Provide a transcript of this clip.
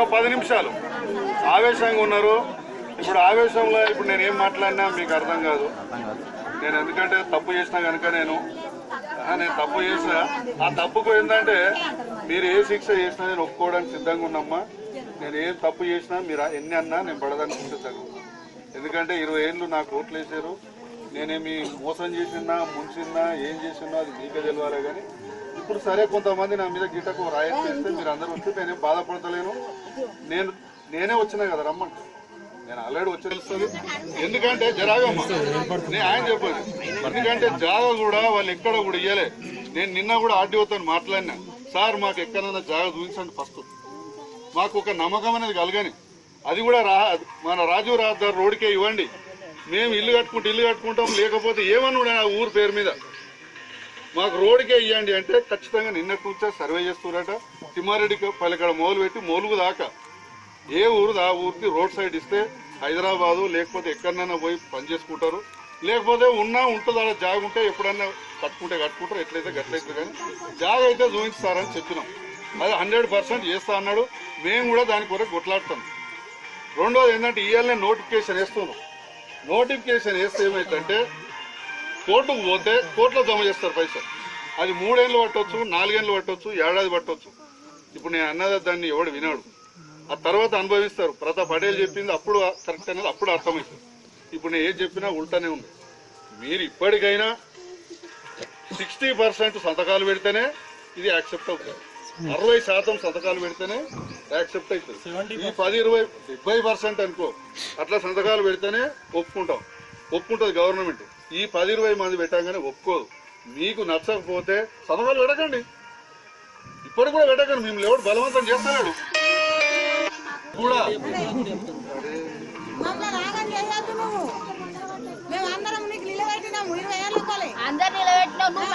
ఒక పది నిమిషాలు. ఆవేశంగా ఉన్నారు. ఇప్పుడు ఆవేశంలో ఇప్పుడు నేను ఏం మాట్లాడినా మీకు అర్థం కాదు. నేను ఎందుకంటే తప్పు చేసినా కనుక నేను నేను తప్పు చేసిన ఆ తప్పుకు ఏంటంటే మీరు ఏ శిక్ష చేసినా నేను ఒప్పుకోవడానికి సిద్ధంగా ఉన్నమ్మా. నేను ఏం తప్పు చేసినా మీరు ఎన్ని అన్నా నేను పడడానికి సిద్ధంగా ఎందుకంటే ఇరవై ఏళ్ళు నాకు ఓట్లు వేసారు నేనేమి మోసం చేసినా ముంచినా ఏం చేసినా అది మీకే తెలియాలి కానీ ఇప్పుడు సరే కొంతమంది నా మీద గిట్టకు రాయల్ చేస్తే మీరు అందరూ వస్తే నేనేం బాధపడతలేను. నేను నేనే వచ్చినా కదా రమ్మంట నేను ఆల్రెడీ వచ్చి తెలుస్తుంది. ఎందుకంటే జరాగమ్మ నేను ఆయన చెప్పాను ఎందుకంటే జాగ కూడా వాళ్ళు ఎక్కడ కూడా ఇయ్యలే. నేను నిన్న కూడా ఆర్డీఓతో మాట్లాడినా. సార్ మాకు ఎక్కడైనా జాగ చూపించండి ఫస్ట్. మాకు ఒక నమ్మకం అనేది కలగని. అది కూడా రా మన రాజీవ్ రహదారి రోడ్కే ఇవ్వండి. మేము ఇల్లు కట్టుకుంటే ఇల్లు కట్టుకుంటాం లేకపోతే ఏమన్నా కూడా ఆ ఊరు పేరు మీద. మాకు రోడ్కే ఇవ్వండి అంటే ఖచ్చితంగా నిన్న కూర్చో సర్వే చేస్తున్నారట తిమ్మారెడ్డి పల్లెక్కడ మొదలు పెట్టి మొలుగు దాకా. ఏ ఊరు ఆ ఊరికి రోడ్ సైడ్ ఇస్తే హైదరాబాదు లేకపోతే ఎక్కడనైనా పోయి పని చేసుకుంటారు. లేకపోతే ఉన్నా ఉంటుంది అలా జాగ ఉంటే ఎప్పుడన్నా కట్టుకుంటే కట్టుకుంటారు ఎట్లయితే గట్లయితే కానీ. జాగ అయితే చూపిస్తారని చెప్పినాం. అది హండ్రెడ్ పర్సెంట్ చేస్తా అన్నాడు. మేము కూడా దాని కొరకు కొట్లాడుతాం. రెండోది ఏంటంటే ఇవాళనే నోటిఫికేషన్ వేస్తున్నాం. నోటిఫికేషన్ వేస్తే ఏమైందంటే కోర్టుకు పోతే కోర్టులో జమ చేస్తారు పైసలు. అది మూడేళ్ళు పట్టవచ్చు నాలుగేళ్ళు పట్టవచ్చు ఏడాది పట్టవచ్చు ఇప్పుడు నేను అన్నది దాన్ని ఎవడు వినాడు. ఆ తర్వాత అనుభవిస్తారు. ప్రతాప్ పటేల్ చెప్పింది అప్పుడు కరెక్ట్ అనేది అప్పుడు అర్థమవుతుంది. ఇప్పుడు నేను ఏం చెప్పినా ఉల్టానే ఉంది. మీరు ఇప్పటికైనా సిక్స్టీ పర్సెంట్ సంతకాలు పెడితేనే ఇది యాక్సెప్ట్ అవుతుంది. అరవై శాతం సంతకాలు పెడితేనే యాక్సెప్ట్ అవుతుంది. ఈ పది ఇరవై డెబ్బై పర్సెంట్ అనుకో అట్లా సంతకాలు పెడితేనే ఒప్పుకుంటాం. ఒప్పుకుంటుంది గవర్నమెంట్. ఈ పది ఇరవై మంది పెట్టగానే ఒప్పుకోదు. మీకు నచ్చకపోతే సంతకాలు పెట్టకండి ఇప్పటికి కూడా పెట్టకండి మేము ఎవడు బలవంతం చేస్తున్నాడు కూడా అందరం నీకు నిలబెట్టినాము. ఇరవై ఏళ్ళ అందరు నిలబెట్టినావు నువ్వు